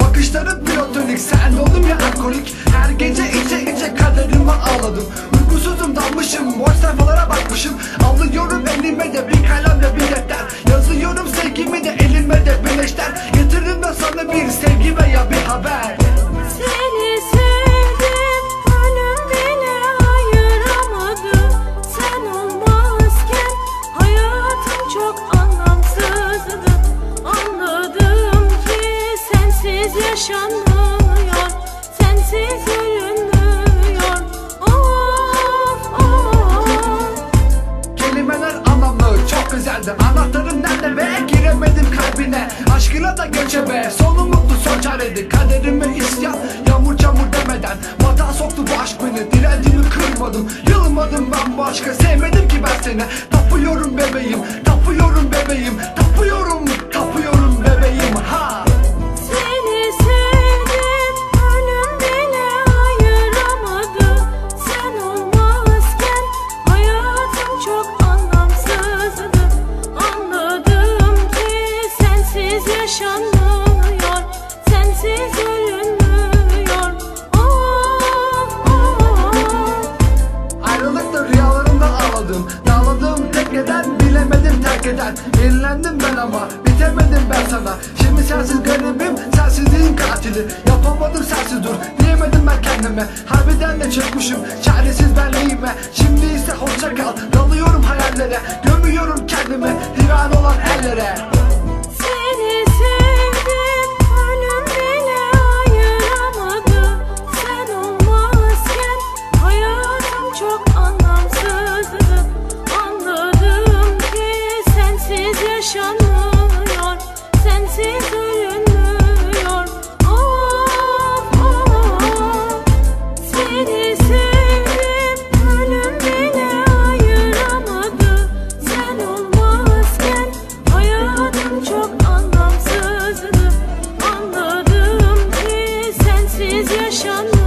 Bakışların platonik Sen oldum ya alkolik. Her gece içe içe kaderime ağladım. Uykusuzum dalmışım Boş sayfalara bakmışım. Alıyorum elime yaşanmıyor, sensiz ölünmüyor. Of of. Kelimeler anlamlı çok güzeldi. Anahtarın nerede ve giremedim kalbine. Aşkına da göçebe sonu mutlu son çareydi. Kaderime isyan yağmur çamur demeden. Vatan soktu bu aşk beni direncimi kırmadım. Yılmadım ben başka sevmedim ki ben seni. Tapıyorum bebeğim tapıyorum bebeğim tapıyorum ağladım Dağladığım tek neden bilemedim terk eden Yenilendim ben ama bitemedim ben sana. Şimdi sensiz garibim sensizliğin katili. Yapamadım sensiz dur diyemedim ben kendime. Harbiden de çökmüşüm çaresiz benliğime. Şimdi ise hoşça kal dalıyorum hayallere. Gömüyorum kendimi divan olan ellere yaşanmış